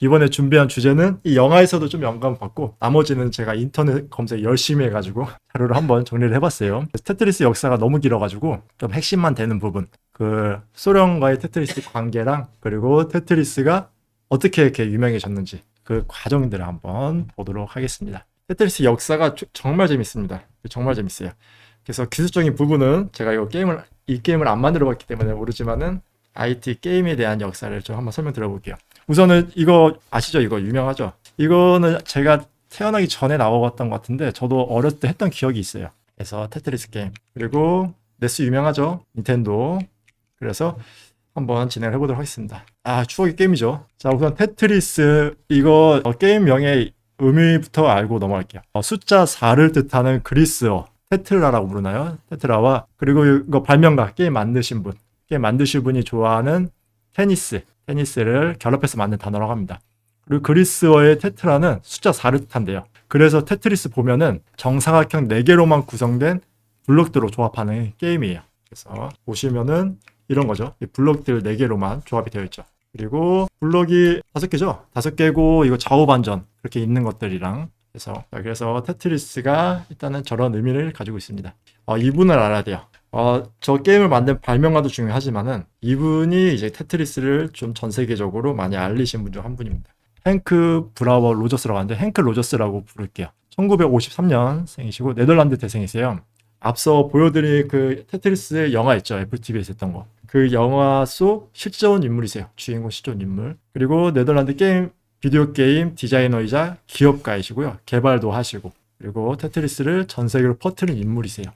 이번에 준비한 주제는 이 영화에서도 좀 영감 받고 나머지는 제가 인터넷 검색 열심히 해가지고 자료를 한번 정리를 해봤어요. 테트리스 역사가 너무 길어가지고 좀 핵심만 되는 부분 그 소련과의 테트리스 관계랑 그리고 테트리스가 어떻게 이렇게 유명해졌는지 그 과정들을 한번 보도록 하겠습니다. 테트리스 역사가 조- 정말 재밌습니다. 정말 재밌어요. 그래서 기술적인 부분은 제가 이거 게임을 이 게임을 안 만들어봤기 때문에 모르지만은 IT 게임에 대한 역사를 좀 한번 설명드려 볼게요. 우선은 이거 아시죠? 이거 유명하죠? 이거는 제가 태어나기 전에 나와봤던 것 같은데 저도 어렸을 때 했던 기억이 있어요. 그래서 테트리스 게임 그리고 네스 유명하죠? 닌텐도 그래서 한번 진행을 해보도록 하겠습니다. 아 추억의 게임이죠. 자 우선 테트리스 이거 어, 게임명의 의미부터 알고 넘어갈게요. 어, 숫자 4를 뜻하는 그리스어 테트라라고 부르나요? 테트라와 그리고 이거 발명가 게임 만드신 분 게임 만드신 분이 좋아하는 테니스 테니스를 결합해서 만든 단어라고 합니다. 그리고 그리스어의 테트라는 숫자 4를 뜻한대요. 그래서 테트리스 보면은 정사각형 4개로만 구성된 블록들로 조합하는 게임이에요. 그래서 보시면은 이런 거죠. 이 블록들 4개로만 조합이 되어 있죠. 그리고 블록이 5개죠. 5개고 이거 좌우 반전 그렇게 있는 것들이랑 그래서 자, 그래서 테트리스가 일단은 저런 의미를 가지고 있습니다. 어, 이분을 알아야 돼요. 어, 저 게임을 만든 발명가도 중요하지만은 이분이 이제 테트리스를 좀 전 세계적으로 많이 알리신 분 중 한 분입니다. 행크 브라워 로저스라고 하는데 행크 로저스라고 부를게요. 1953년 생이시고 네덜란드 태생이세요. 앞서 보여드린 그 테트리스의 영화 있죠. 애플 TV에서 했던 거. 그 영화 속 실존 인물이세요. 주인공 실존 인물. 그리고 네덜란드 게임 비디오 게임 디자이너이자 기업가이시고요. 개발도 하시고 그리고 테트리스를 전 세계로 퍼뜨린 인물이세요.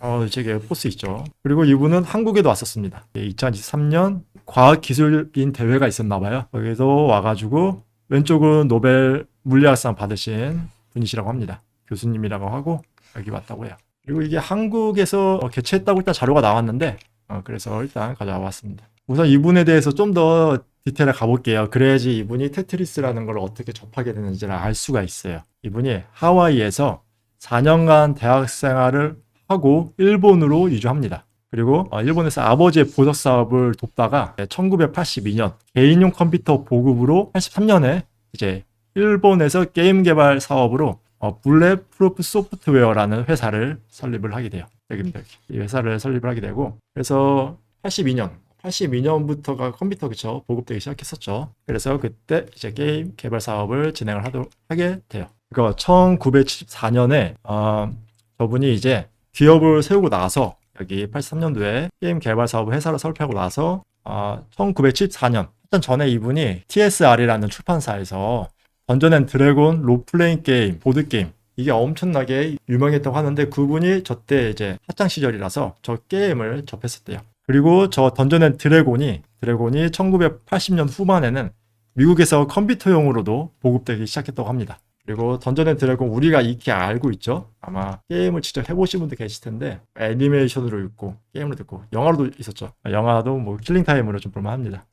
어, 제게 포스 있죠. 그리고 이분은 한국에도 왔었습니다. 2023년 과학기술인 대회가 있었나 봐요. 거기서 와가지고 왼쪽은 노벨 물리학상 받으신 분이시라고 합니다. 교수님이라고 하고 여기 왔다고 해요. 그리고 이게 한국에서 어, 개최했다고 일단 자료가 나왔는데 어, 그래서 일단 가져와 봤습니다. 우선 이분에 대해서 좀 더 디테일에 가볼게요. 그래야지 이분이 테트리스라는 걸 어떻게 접하게 되는지를 알 수가 있어요. 이분이 하와이에서 4년간 대학 생활을 하고 일본으로 이주합니다. 그리고 어, 일본에서 아버지의 보석 사업을 돕다가 1982년 개인용 컴퓨터 보급으로 83년에 이제 일본에서 게임 개발 사업으로 어, 블랙 프루프 소프트웨어라는 회사를 설립을 하게 돼요. 여기입니다. 여기. 이 회사를 설립을 하게 되고 그래서 82년 82년부터가 컴퓨터 그쵸 보급되기 시작했었죠. 그래서 그때 이제 게임 개발 사업을 진행을 하도록 하게 돼요. 그거 1974년에 어, 저분이 이제 기업을 세우고 나서 여기 83년도에 게임 개발 사업 회사를 설립하고 나서 어, 1974년 일단 전에 이분이 TSR이라는 출판사에서 던전 앤 드래곤 롤플레잉 게임 보드 게임 이게 엄청나게 유명했다고 하는데 그분이 저때 이제 학창 시절이라서 저 게임을 접했었대요. 그리고 저 던전 앤 드래곤이 드래곤이 1980년 후반에는 미국에서 컴퓨터용으로도 보급되기 시작했다고 합니다. 그리고 던전 앤 드래곤 우리가 익히 알고 있죠. 아마 게임을 직접 해보신 분들 계실 텐데 애니메이션으로 있고 게임으로 듣고 영화로도 있었죠. 영화도 뭐 킬링 타임으로 좀 볼만합니다.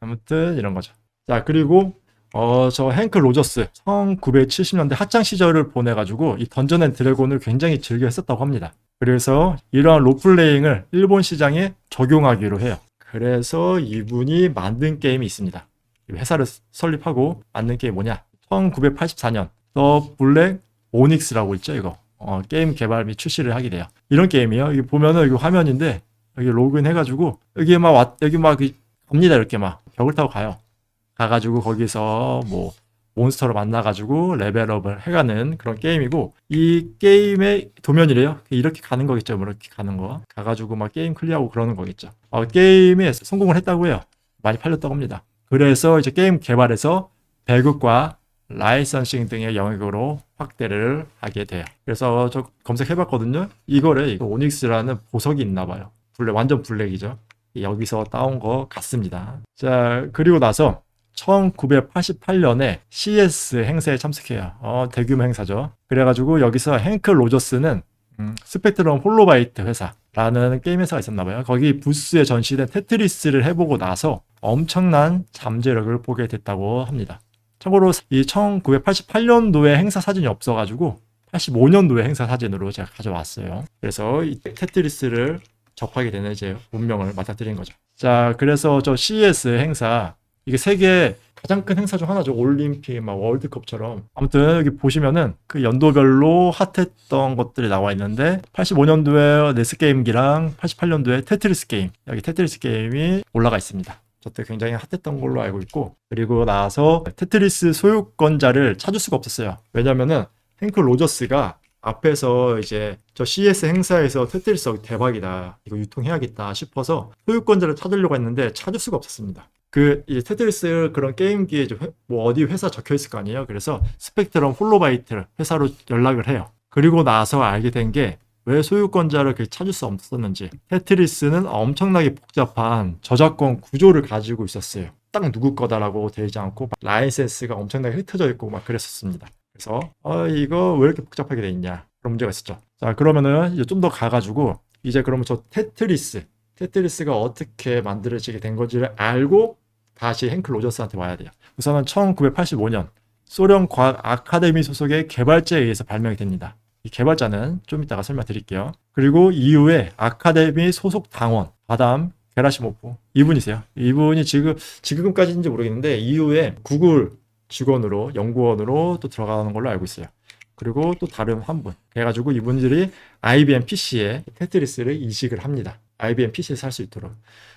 아무튼 이런 거죠. 자 그리고 어 저 행크 로저스 1970년대 학창 시절을 보내가지고 이 던전 앤 드래곤을 굉장히 즐겨 했었다고 합니다. 그래서 이러한 롤플레잉을 일본 시장에 적용하기로 해요. 그래서 이분이 만든 게임이 있습니다. 이 회사를 설립하고 만든 게임이 뭐냐? 1984년 더 블랙 오닉스라고 있죠, 이거. 어, 게임 개발 및 출시를 하게 돼요. 이런 게임이에요. 여기 보면은 여기 화면인데 여기 로그인 해가지고 여기 막 왔, 여기 막 그- 갑니다 이렇게 막 벽을 타고 가요. 가가지고 거기서 뭐 몬스터를 만나가지고 레벨업을 해가는 그런 게임이고 이 게임의 도면이래요. 이렇게 가는 거겠죠. 뭐 이렇게 가는 거. 가가지고 막 게임 클리어하고 그러는 거겠죠. 어, 게임에 성공을 했다고 해요. 많이 팔렸다고 합니다. 그래서 이제 게임 개발에서 배급과 라이선싱 등의 영역으로 확대를 하게 돼요. 그래서 저 검색해봤거든요. 이거를 이거 오닉스라는 보석이 있나 봐요. 블랙 완전 블랙이죠. 여기서 따온 거 같습니다. 자 그리고 나서 1988년에 CS 행사에 참석해요. 어, 대규모 행사죠. 그래가지고 여기서 행크 로저스는 음, 스펙트럼 홀로바이트 회사라는 게임 회사가 있었나 봐요. 거기 부스에 전시된 테트리스를 해보고 나서 엄청난 잠재력을 보게 됐다고 합니다. 참고로 이 1988년도에 행사 사진이 없어가지고 85년도에 행사 사진으로 제가 가져왔어요. 그래서 이 테트리스를 접하게 되는 이제 운명을 맞닥뜨린 거죠. 자, 그래서 저 CES 행사 이게 세계 가장 큰 행사 중 하나죠. 올림픽, 막 월드컵처럼. 아무튼 여기 보시면은 그 연도별로 핫했던 것들이 나와 있는데 85년도에 네스 게임기랑 88년도에 테트리스 게임. 여기 테트리스 게임이 올라가 있습니다. 저때 굉장히 핫했던 걸로 알고 있고 그리고 나서 테트리스 소유권자를 찾을 수가 없었어요. 왜냐면은 행크 로저스가 앞에서 이제 저 CS 행사에서 테트리스 대박이다. 이거 유통해야겠다 싶어서 소유권자를 찾으려고 했는데 찾을 수가 없었습니다. 그 이제 테트리스 그런 게임기에 뭐 어디 회사 적혀 있을 거 아니에요. 그래서 스펙트럼 홀로바이트 회사로 연락을 해요. 그리고 나서 알게 된 게 왜 소유권자를 그 찾을 수 없었는지 테트리스는 엄청나게 복잡한 저작권 구조를 가지고 있었어요. 딱 누구 거다라고 되지 않고 막 라이센스가 엄청나게 흩어져 있고 막 그랬었습니다. 그래서 어 이거 왜 이렇게 복잡하게 돼 있냐 그런 문제가 있었죠. 자 그러면은 이제 좀 더 가가지고 이제 그러면 저 테트리스 테트리스가 어떻게 만들어지게 된 건지를 알고 다시 행크 로저스한테 와야 돼요. 우선은 1985년 소련 과학 아카데미 소속의 개발자에 의해서 발명이 됩니다. 이 개발자는 좀 이따가 설명드릴게요. 그리고 이후에 아카데미 소속 당원 바담 게라시모프 이분이세요. 이분이 지금 지금까지인지 모르겠는데 이후에 구글 직원으로 연구원으로 또 들어가는 걸로 알고 있어요. 그리고 또 다른 한 분. 그래가지고 이분들이 IBM PC에 테트리스를 이식을 합니다. IBM PC에 살수 있도록.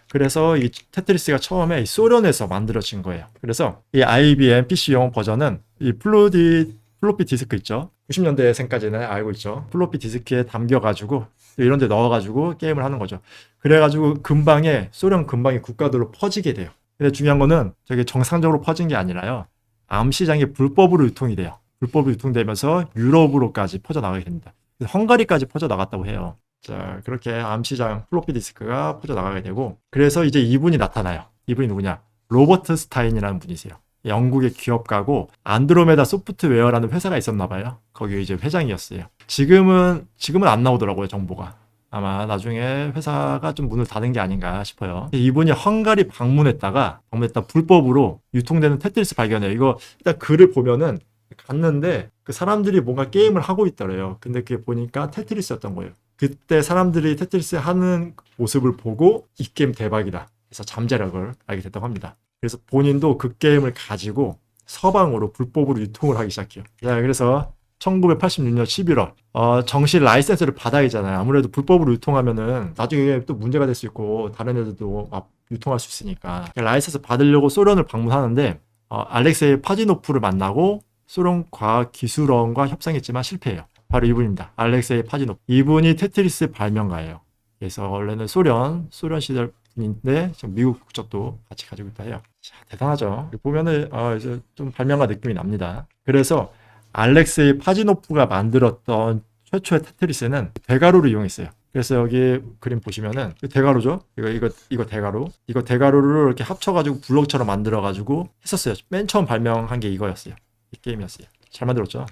그래서 이 테트리스가 처음에 이 소련에서 만들어진 거예요. 그래서 이 IBM PC용 버전은 이 플로디 플로피 디스크 있죠. 90년대생까지는 알고 있죠. 플로피 디스크에 담겨가지고 이런 데 넣어가지고 게임을 하는 거죠. 그래가지고 금방에 소련 금방에 국가들로 퍼지게 돼요. 근데 중요한 거는 저게 정상적으로 퍼진 게 아니라요. 암 시장에 불법으로 유통이 돼요. 불법으로 유통되면서 유럽으로까지 퍼져나가게 됩니다. 헝가리까지 퍼져나갔다고 해요. 자, 그렇게 암 시장 플로피 디스크가 퍼져나가게 되고 그래서 이제 이분이 나타나요. 이분이 누구냐? 로버트 스타인이라는 분이세요. 영국의 기업가고 안드로메다 소프트웨어라는 회사가 있었나 봐요. 거기 이제 회장이었어요. 지금은 지금은 안 나오더라고요, 정보가. 아마 나중에 회사가 좀 문을 닫은 게 아닌가 싶어요. 이분이 헝가리 방문했다가 방문했다 불법으로 유통되는 테트리스 발견해요. 이거 일단 글을 보면은 갔는데 그 사람들이 뭔가 게임을 하고 있더래요. 근데 그게 보니까 테트리스였던 거예요. 그때 사람들이 테트리스 하는 모습을 보고 이 게임 대박이다. 그래서 잠재력을 알게 됐다고 합니다. 그래서 본인도 그 게임을 가지고 서방으로 불법으로 유통을 하기 시작해요. 자, 그래서 1986년 11월 어, 정식 라이센스를 받아야 되잖아요. 아무래도 불법으로 유통하면은 나중에 또 문제가 될 수 있고 다른 애들도 막 유통할 수 있으니까 라이센스 받으려고 소련을 방문하는데 어, 알렉세이 파지노프를 만나고 소련 과학기술원과 협상했지만 실패해요. 바로 이분입니다. 알렉세이 파지노프. 이분이 테트리스 발명가예요. 그래서 원래는 소련, 소련 시절 분 인데 지금 미국 국적도 같이 가지고 있다 해요. 자, 대단하죠. 보면은 어, 이제 좀 발명가 느낌이 납니다. 그래서 알렉세이 파지노프가 만들었던 최초의 테트리스는 대가루를 이용했어요. 그래서 여기 그림 보시면은 이거 대가루죠. 이거 이거 이거 대가루. 이거 대가루를 이렇게 합쳐가지고 블록처럼 만들어가지고 했었어요. 맨 처음 발명한 게 이거였어요. 이 게임이었어요. 잘 만들었죠.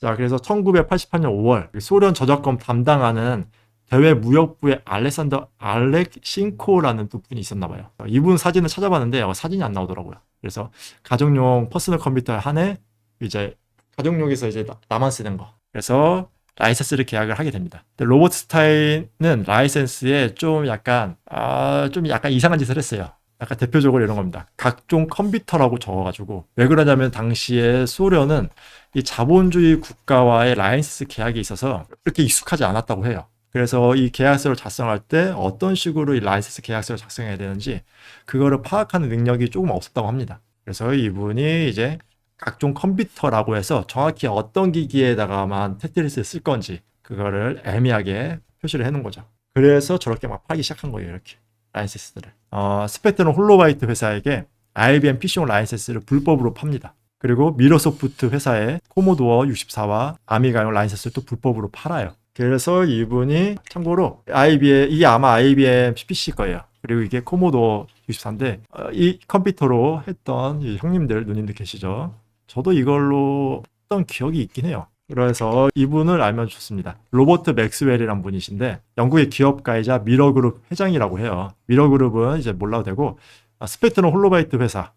자, 그래서 1988년 5월 소련 저작권 담당하는 대외 무역부의 알렉산더 알렉신코라는 또 분이 있었나 봐요. 이분 사진을 찾아봤는데 어, 사진이 안 나오더라고요. 그래서 가정용 퍼스널 컴퓨터 한해 이제 가정용에서 이제 나- 나만 쓰는 거. 그래서 라이센스를 계약을 하게 됩니다. 로버트 스타인은 라이센스에 좀 약간 아, 좀 약간 이상한 짓을 했어요. 약간 대표적으로 이런 겁니다. 각종 컴퓨터라고 적어가지고 왜 그러냐면 당시에 소련은 이 자본주의 국가와의 라이센스 계약이 있어서 이렇게 익숙하지 않았다고 해요. 그래서 이 계약서를 작성할 때 어떤 식으로 이 라이센스 계약서를 작성해야 되는지 그거를 파악하는 능력이 조금 없었다고 합니다. 그래서 이분이 이제 각종 컴퓨터라고 해서 정확히 어떤 기기에다가만 테트리스를 쓸 건지 그거를 애매하게 표시를 해놓은 거죠. 그래서 저렇게 막 팔기 시작한 거예요, 이렇게 라이센스들을. 어, 스펙트럼 홀로바이트 회사에게 IBM PC용 라이센스를 불법으로 팝니다. 그리고 미러소프트 회사에 코모도어 64와 아미가용 라이센스를 또 불법으로 팔아요. 그래서 이분이 참고로 IBM 이게 아마 IBM PC 거예요. 그리고 이게 코모도어 64인데 이 컴퓨터로 했던 이 형님들 누님들 계시죠. 저도 이걸로 했던 기억이 있긴 해요. 그래서 이분을 알면 좋습니다. 로버트 맥스웰이란 분이신데 영국의 기업가이자 미러그룹 회장이라고 해요. 미러그룹은 이제 몰라도 되고 아, 스펙트럼 홀로바이트 회사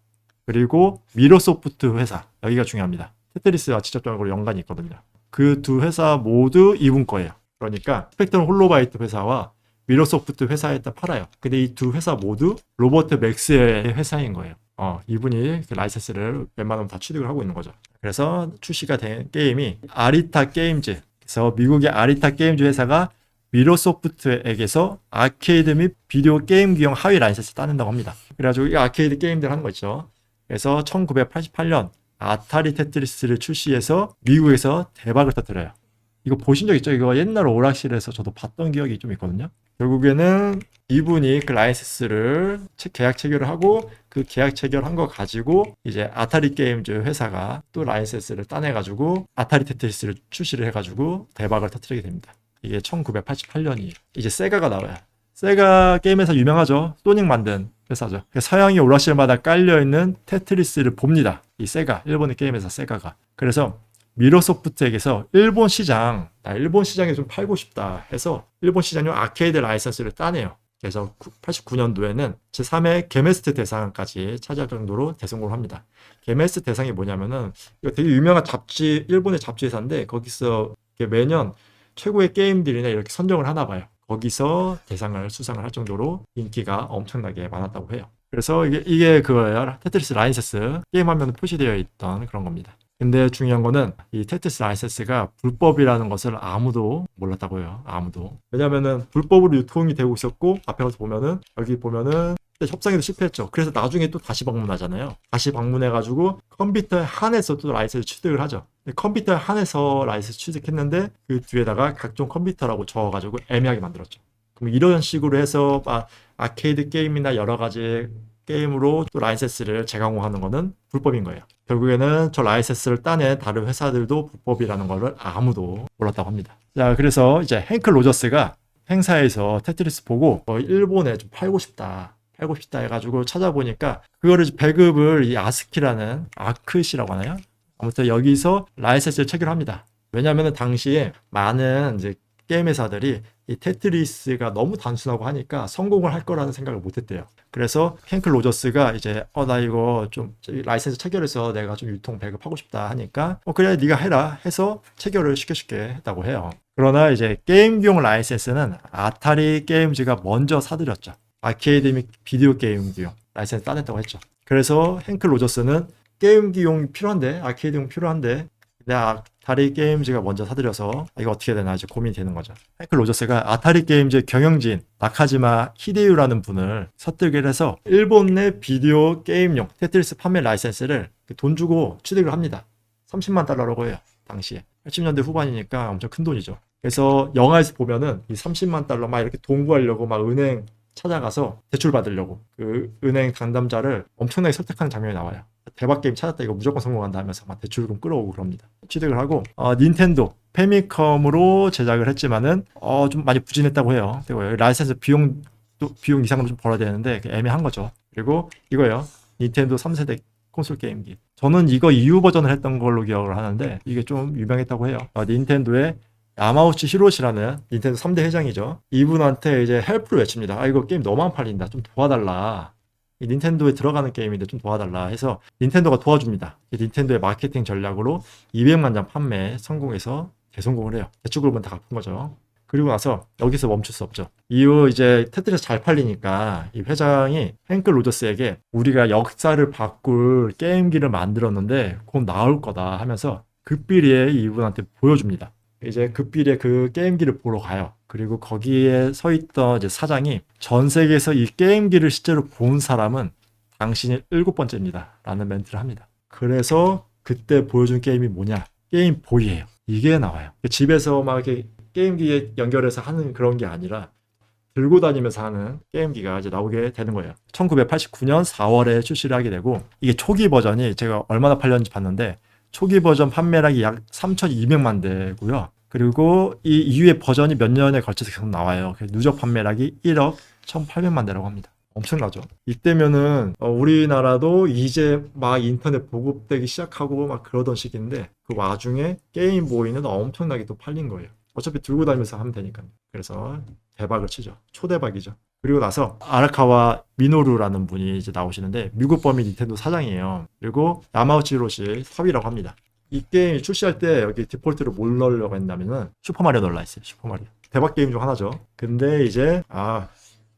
그리고 미러소프트 회사 여기가 중요합니다. 테트리스와 직접적으로 연관이 있거든요. 그 두 회사 모두 이분 거예요. 그러니까 스펙트럼 홀로바이트 회사와 미러소프트 회사에다 팔아요. 근데 이 두 회사 모두 로버트 맥스웰의 회사인 거예요. 어, 이분이 그 라이센스를 웬만하면 다 취득을 하고 있는 거죠. 그래서 출시가 된 게임이 아리타 게임즈. 그래서 미국의 아리타 게임즈 회사가 미로소프트에게서 아케이드 및 비디오 게임 기용 하위 라이센스를 따낸다고 합니다. 그래가지고 이 아케이드 게임들 하는 거 있죠. 그래서 1988년 아타리 테트리스를 출시해서 미국에서 대박을 터뜨려요. 이거 보신 적 있죠? 이거 옛날 오락실에서 저도 봤던 기억이 좀 있거든요. 결국에는 이분이 그 라이센스를 체- 계약 체결을 하고 그 계약 체결한 거 가지고 이제 아타리 게임즈 회사가 또 라이센스를 따내가지고 아타리 테트리스를 출시를 해가지고 대박을 터뜨리게 됩니다. 이게 1988년이에요. 이제 세가가 나와요. 세가 게임에서 유명하죠. 소닉 만든 회사죠. 서양이 오락실마다 깔려있는 테트리스를 봅니다. 이 세가, 일본의 게임 회사 세가가. 그래서 미로소프트에게서 일본 시장, 나 일본 시장에 좀 팔고 싶다 해서 일본 시장용 아케이드 라이선스를 따내요. 그래서 89년도에는 제3회 게메스트 대상까지 차지할 정도로 대성공을 합니다. 게메스트 대상이 뭐냐면은 이거 되게 유명한 잡지, 일본의 잡지 회사인데 거기서 매년 최고의 게임들이나 이렇게 선정을 하나 봐요. 거기서 대상을 수상을 할 정도로 인기가 엄청나게 많았다고 해요. 그래서 이게, 이게 그거예요. 테트리스 라이센스 게임 화면에 표시되어 있던 그런 겁니다. 근데 중요한 거는 이 테트리스 라이센스가 불법이라는 것을 아무도 몰랐다고 해요. 아무도. 왜냐면은 불법으로 유통이 되고 있었고 앞에 가서 보면은 여기 보면은 협상에도 실패했죠. 그래서 나중에 또 다시 방문하잖아요. 다시 방문해가지고 컴퓨터에 한해서 또 라이센스 취득을 하죠. 컴퓨터에 한해서 라이센스 취득했는데 그 뒤에다가 각종 컴퓨터라고 적어가지고 애매하게 만들었죠. 그럼 이런 식으로 해서 아, 아케이드 게임이나 여러 가지 게임으로 또 라이센스를 재강호하는 거는 불법인 거예요. 결국에는 저 라이센스를 따낸 다른 회사들도 불법이라는 거를 아무도 몰랐다고 합니다. 자, 그래서 이제 행크 로저스가 행사에서 테트리스 보고 어, 일본에 좀 팔고 싶다. 팔고 싶다 해가지고 찾아보니까 그거를 배급을 이 아스키라는 아크시라고 하나요? 아무튼 여기서 라이센스를 체결합니다. 왜냐하면 당시에 많은 이제 게임 회사들이 이 테트리스가 너무 단순하고 하니까 성공을 할 거라는 생각을 못 했대요. 그래서 켄클 로저스가 이제 어 나 이거 좀 라이센스 체결해서 내가 좀 유통 배급하고 싶다 하니까 어 그래 네가 해라 해서 체결을 시켜줄게 했다고 해요. 그러나 이제 게임기용 라이센스는 아타리 게임즈가 먼저 사들였죠. 아케이드 및 비디오 게임기용 라이센스 따냈다고 했죠. 그래서 행클 로저스는 게임기용 필요한데 아케이드용 필요한데 근데 아타리 게임즈가 먼저 사들여서 이거 어떻게 되나 이제 고민이 되는 거죠. 행클 로저스가 아타리 게임즈 경영진 나카지마 히데유라는 분을 설득을 해서 일본 내 비디오 게임용 테트리스 판매 라이센스를 돈 주고 취득을 합니다. 30만 달러라고 해요. 당시에. 80년대 후반이니까 엄청 큰 돈이죠. 그래서 영화에서 보면은 이 30만 달러 막 이렇게 돈 구하려고 막 은행 찾아가서 대출 받으려고 그 은행 담당자를 엄청나게 설득하는 장면이 나와요. 대박 게임 찾았다 이거 무조건 성공한다 하면서 막 대출금 끌어오고 그럽니다. 취득을 하고 어, 닌텐도 페미컴으로 제작을 했지만은 어, 좀 많이 부진했다고 해요. 그리고 라이센스 비용 또 비용 이상으로 좀 벌어야 되는데 애매한 거죠. 그리고 이거요. 닌텐도 3세대 콘솔 게임기. 저는 이거 EU 버전을 했던 걸로 기억을 하는데 이게 좀 유명했다고 해요. 어, 닌텐도의 야마우치 히로시라는 닌텐도 3대 회장이죠. 이분한테 이제 헬프를 외칩니다. 아 이거 게임 너무 안 팔린다. 좀 도와달라. 이 닌텐도에 들어가는 게임인데 좀 도와달라 해서 닌텐도가 도와줍니다. 이 닌텐도의 마케팅 전략으로 200만 장 판매 성공해서 대성공을 해요. 대출금은 다 갚은 거죠. 그리고 나서 여기서 멈출 수 없죠. 이후 이제 테트리스 잘 팔리니까 이 회장이 행크 로저스에게 우리가 역사를 바꿀 게임기를 만들었는데 곧 나올 거다 하면서 급비리에 이분한테 보여줍니다. 이제 급비리에 그 게임기를 보러 가요. 그리고 거기에 서 있던 이제 사장이 전 세계에서 이 게임기를 실제로 본 사람은 당신이 일곱 번째입니다. 라는 멘트를 합니다. 그래서 그때 보여준 게임이 뭐냐? 게임 보이예요. 이게 나와요. 집에서 막 이렇게 게임기에 연결해서 하는 그런 게 아니라 들고 다니면서 하는 게임기가 이제 나오게 되는 거예요. 1989년 4월에 출시를 하게 되고 이게 초기 버전이 제가 얼마나 팔렸는지 봤는데 초기 버전 판매량이 약 3,200만 대고요. 그리고 이 이후의 버전이 몇 년에 걸쳐서 계속 나와요. 누적 판매량이 1억 1,800만 대라고 합니다. 엄청나죠. 이때면은 어, 우리나라도 이제 막 인터넷 보급되기 시작하고 막 그러던 시기인데 그 와중에 게임 보이는 엄청나게 또 팔린 거예요. 어차피 들고 다니면서 하면 되니까요. 그래서 대박을 치죠. 초대박이죠. 그리고 나서 아라카와 미노루라는 분이 이제 나오시는데 미국 범위 닌텐도 사장이에요. 그리고 야마우치 히로시 사위라고 합니다. 이 게임 출시할 때 여기 디폴트로 뭘 넣으려고 했냐면은 슈퍼마리오 넣으려 했어요. 슈퍼마리오. 대박 게임 중 하나죠. 근데 이제 아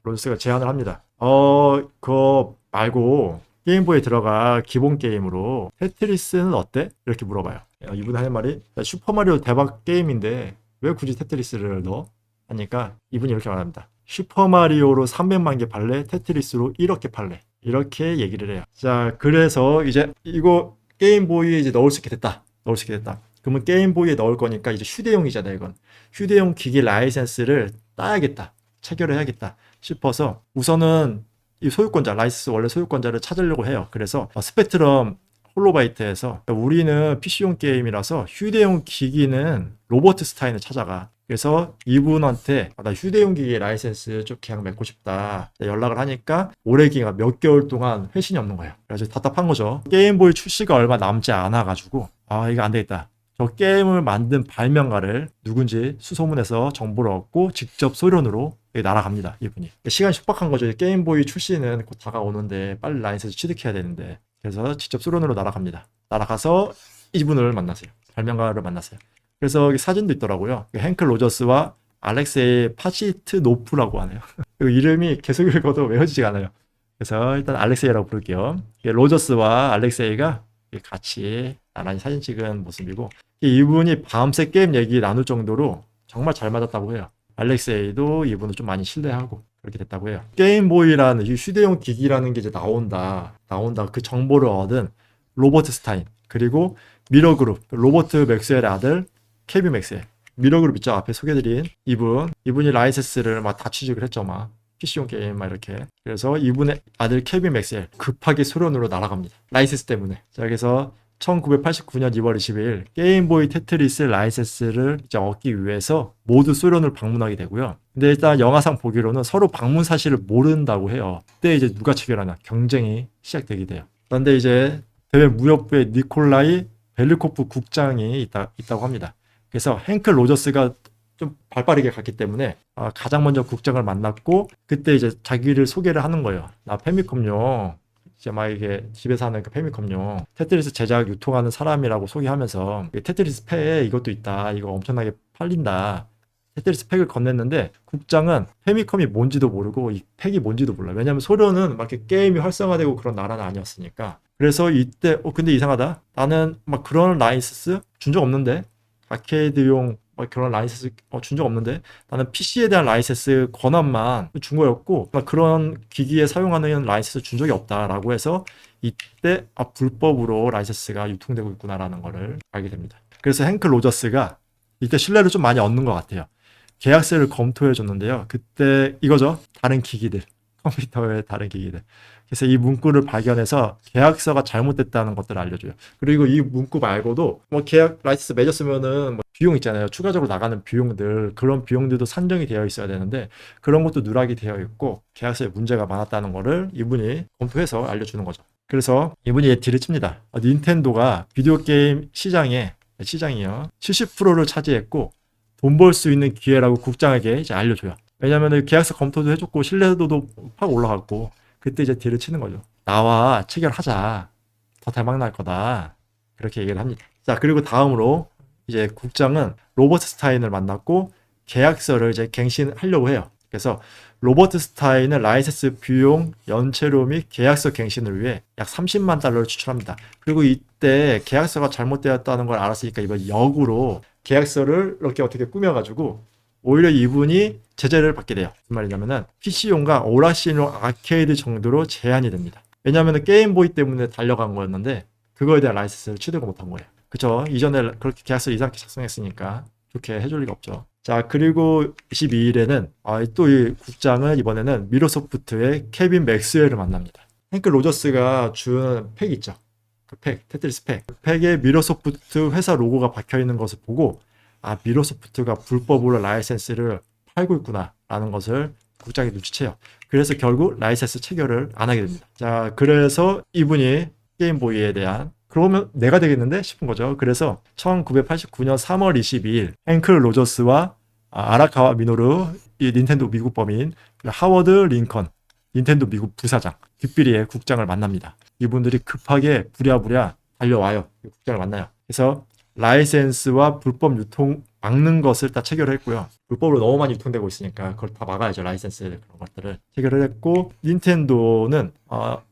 로저스가 제안을 합니다. 어 그거 말고 게임보이에 들어가 기본 게임으로 테트리스는 어때? 이렇게 물어봐요. 어, 이분 하는 말이 야, 슈퍼마리오 대박 게임인데 왜 굳이 테트리스를 넣어? 하니까 이분이 이렇게 말합니다. 슈퍼마리오로 300만 개 팔래? 테트리스로 1억 개 팔래? 이렇게 얘기를 해요. 자, 그래서 이제 이거 게임보이에 이제 넣을 수 있게 됐다. 넣을 수 있게 됐다. 그러면 게임보이에 넣을 거니까 이제 휴대용이잖아요, 이건. 휴대용 기기 라이센스를 따야겠다. 체결을 해야겠다 싶어서 우선은 이 소유권자, 라이센스 원래 소유권자를 찾으려고 해요. 그래서 어, 스펙트럼 홀로바이트에서 우리는 PC용 게임이라서 휴대용 기기는 로버트 스타인을 찾아가. 그래서 이분한테 아, 나 휴대용 기기 라이센스 좀 계약 맺고 싶다 연락을 하니까 올해 기간 몇 개월 동안 회신이 없는 거예요. 그래서 답답한 거죠. 게임보이 출시가 얼마 남지 않아 가지고 아 이거 안 되겠다. 저 게임을 만든 발명가를 누군지 수소문해서 정보를 얻고 직접 소련으로 날아갑니다. 이분이. 시간이 촉박한 거죠. 게임보이 출시는 곧 다가오는데 빨리 라이센스 취득해야 되는데 그래서 직접 소련으로 날아갑니다. 날아가서 이분을 만나세요. 발명가를 만나세요. 그래서 사진도 있더라고요. 행클 로저스와 알렉세이 파시트노프라고 하네요. 그 이름이 계속 읽어도 외워지지가 않아요. 그래서 일단 알렉세이라고 부를게요. 로저스와 알렉세이가 같이 나란히 사진 찍은 모습이고 이분이 밤새 게임 얘기 나눌 정도로 정말 잘 맞았다고 해요. 알렉세이도 이분을 좀 많이 신뢰하고 그렇게 됐다고 해요. 게임보이라는 이 휴대용 기기라는 게 이제 나온다. 나온다. 그 정보를 얻은 로버트 스타인 그리고 미러그룹 로버트 맥스웰의 아들 케비 맥스웰 미러그룹 있죠 앞에 소개드린 이분 이분이 라이센스를 막 다 취직을 했죠 막 PC용 게임 막 이렇게 그래서 이분의 아들 케비 맥스웰 급하게 소련으로 날아갑니다 라이센스 때문에 자 그래서 1989년 2월 20일 게임보이 테트리스 라이센스를 이제 얻기 위해서 모두 소련을 방문하게 되고요. 근데 일단 영화상 보기로는 서로 방문 사실을 모른다고 해요. 그때 이제 누가 체결하나 경쟁이 시작되게 돼요. 그런데 이제 대외 무역부의 니콜라이 벨리코프 국장이 있다, 있다고 합니다. 그래서 행클 로저스가 좀 발빠르게 갔기 때문에 아, 가장 먼저 국장을 만났고 그때 이제 자기를 소개를 하는 거예요. 나 페미컴용 이제 막 이게 집에서 하는 그 페미컴용 테트리스 제작 유통하는 사람이라고 소개하면서 테트리스 팩에 이것도 있다. 이거 엄청나게 팔린다. 테트리스 팩을 건넸는데 국장은 페미컴이 뭔지도 모르고 이 팩이 뭔지도 몰라. 왜냐면 소련은 막 이렇게 게임이 활성화되고 그런 나라는 아니었으니까. 그래서 이때 어 근데 이상하다. 나는 막 그런 라이센스 준 적 없는데 아케이드용 막 그런 라이센스 어, 준 적 없는데 나는 PC에 대한 라이센스 권한만 준 거였고 그런 기기에 사용하는 라이센스 준 적이 없다라고 해서 이때 아 불법으로 라이센스가 유통되고 있구나라는 거를 알게 됩니다. 그래서 행클 로저스가 이때 신뢰를 좀 많이 얻는 것 같아요. 계약서를 검토해 줬는데요. 그때 이거죠. 다른 기기들 컴퓨터의 다른 기기들. 그래서 이 문구를 발견해서 계약서가 잘못됐다는 것들을 알려줘요. 그리고 이 문구 말고도 뭐 계약 라이센스 맺었으면은 뭐 비용 있잖아요. 추가적으로 나가는 비용들 그런 비용들도 산정이 되어 있어야 되는데 그런 것도 누락이 되어 있고 계약서에 문제가 많았다는 거를 이분이 검토해서 알려주는 거죠. 그래서 이분이 딜을 칩니다. 어, 닌텐도가 비디오 게임 시장에 시장이요 70%를 차지했고 돈 벌 수 있는 기회라고 국장에게 이제 알려줘요. 왜냐하면 계약서 검토도 해줬고 신뢰도도 확 올라갔고 그때 이제 딜을 치는 거죠. 나와 체결하자. 더 대박 날 거다. 그렇게 얘기를 합니다. 자, 그리고 다음으로 이제 국장은 로버트 스타인을 만났고 계약서를 이제 갱신하려고 해요. 그래서 로버트 스타인은 라이센스 비용, 연체료 및 계약서 갱신을 위해 약 30만 달러를 추출합니다. 그리고 이때 계약서가 잘못되었다는 걸 알았으니까 이번 역으로 계약서를 이렇게 어떻게 꾸며가지고 오히려 이분이 제재를 받게 돼요. 무슨 말이냐면은 PC용과 오라시용 아케이드 정도로 제한이 됩니다. 왜냐하면 게임보이 때문에 달려간 거였는데 그거에 대한 라이센스를 취득을 못한 거예요. 그쵸? 이전에 그렇게 계약서 이상하게 작성했으니까 좋게 해줄 리가 없죠. 자, 그리고 22일에는 아, 또이 국장은 이번에는 미로소프트의 케빈 맥스웰을 만납니다. 행크 로저스가 준 팩 있죠. 그 팩, 테트리스 팩. 그 팩에 미로소프트 회사 로고가 박혀 있는 것을 보고 아 미로소프트가 불법으로 라이센스를 팔고 있구나라는 것을 국장이 눈치채요. 그래서 결국 라이센스 체결을 안 하게 됩니다. 자, 그래서 이분이 게임보이에 대한 그러면 내가 되겠는데 싶은 거죠. 그래서 1989년 3월 22일 행클 로저스와 아라카와 미노루 이 닌텐도 미국 범인 하워드 링컨 닌텐도 미국 부사장 뒷비리의 국장을 만납니다. 이분들이 급하게 부랴부랴 달려와요. 국장을 만나요. 그래서 라이센스와 불법 유통 막는 것을 다 체결을 했고요. 불법으로 너무 많이 유통되고 있으니까 그걸 다 막아야죠. 라이센스 그런 것들을 체결을 했고 닌텐도는 어,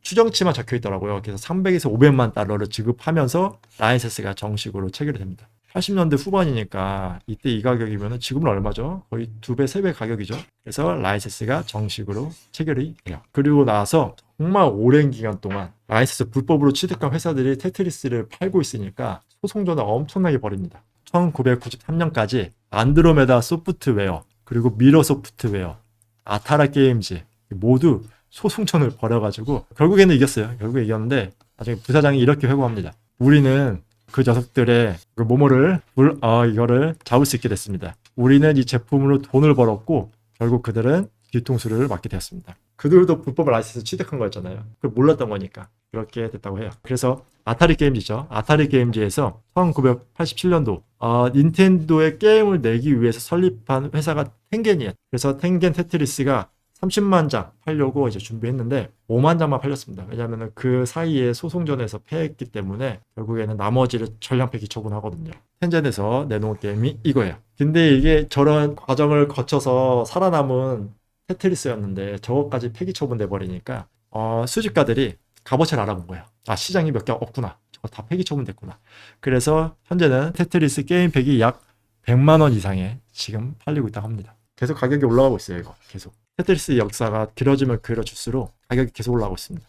추정치만 적혀 있더라고요. 그래서 300에서 500만 달러를 지급하면서 라이센스가 정식으로 체결이 됩니다. 80년대 후반이니까 이때 이 가격이면 지금은 얼마죠? 거의 두 배, 세 배 가격이죠. 그래서 라이센스가 정식으로 체결이 돼요. 그리고 나서 정말 오랜 기간 동안 라이센스 불법으로 취득한 회사들이 테트리스를 팔고 있으니까 소송 전화 엄청나게 벌입니다. 1993년까지 안드로메다 소프트웨어 그리고 미러 소프트웨어 아타라 게임즈 모두 소송전을 벌여가지고 결국에는 이겼어요. 결국에 이겼는데 나중에 부사장이 이렇게 회고합니다. 우리는 그 녀석들의 그 모모를 물, 어, 이거를 잡을 수 있게 됐습니다. 우리는 이 제품으로 돈을 벌었고 결국 그들은 뒤통수를 맞게 되었습니다. 그들도 불법 라이센스 취득한 거였잖아요. 그걸 몰랐던 거니까 그렇게 됐다고 해요. 그래서 아타리 게임즈죠. 아타리 게임즈에서 1987년도 어, 닌텐도의 게임을 내기 위해서 설립한 회사가 텐겐이에요. 그래서 텐겐 테트리스가 30만 장 팔려고 이제 준비했는데 5만 장만 팔렸습니다. 왜냐하면 그 사이에 소송전에서 패했기 때문에 결국에는 나머지를 전량 폐기 처분하거든요. 텐젠에서 내놓은 게임이 이거예요. 근데 이게 저런 과정을 거쳐서 살아남은 테트리스였는데 저것까지 폐기 처분돼 버리니까 어, 수집가들이 값어치를 알아본 거예요. 아 시장이 몇 개 없구나. 저거 다 폐기 처분됐구나. 그래서 현재는 테트리스 게임 팩이 약 100만 원 이상에 지금 팔리고 있다고 합니다. 계속 가격이 올라가고 있어요. 이거 계속. 테트리스 역사가 길어지면 길어질수록 가격이 계속 올라가고 있습니다.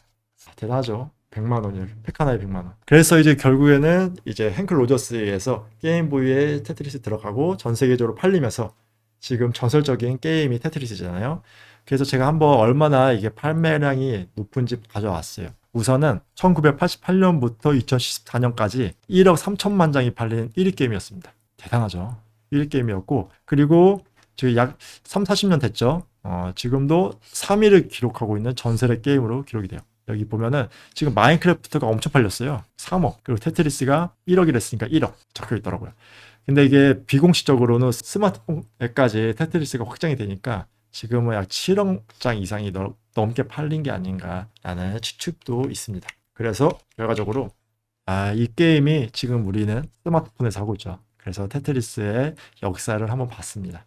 아, 대단하죠. 100만 원이요. 팩 하나에 100만 원. 그래서 이제 결국에는 이제 행클 로저스에서 게임보이에 테트리스 들어가고 전 세계적으로 팔리면서 지금 전설적인 게임이 테트리스잖아요. 그래서 제가 한번 얼마나 이게 판매량이 높은지 가져왔어요. 우선은 1988년부터 2014년까지 1억 3천만 장이 팔린 1위 게임이었습니다. 대단하죠. 1위 게임이었고 그리고 지금 약 3, 40년 됐죠. 어, 지금도 3위를 기록하고 있는 전설의 게임으로 기록이 돼요. 여기 보면은 지금 마인크래프트가 엄청 팔렸어요. 3억. 그리고 테트리스가 1억이랬으니까 1억 적혀 있더라고요. 근데 이게 비공식적으로는 스마트폰에까지 테트리스가 확장이 되니까 지금은 약 7억 장 이상이 넘- 넘게 팔린 게 아닌가라는 추측도 있습니다. 그래서 결과적으로 아, 이 게임이 지금 우리는 스마트폰에서 하고 있죠. 그래서 테트리스의 역사를 한번 봤습니다.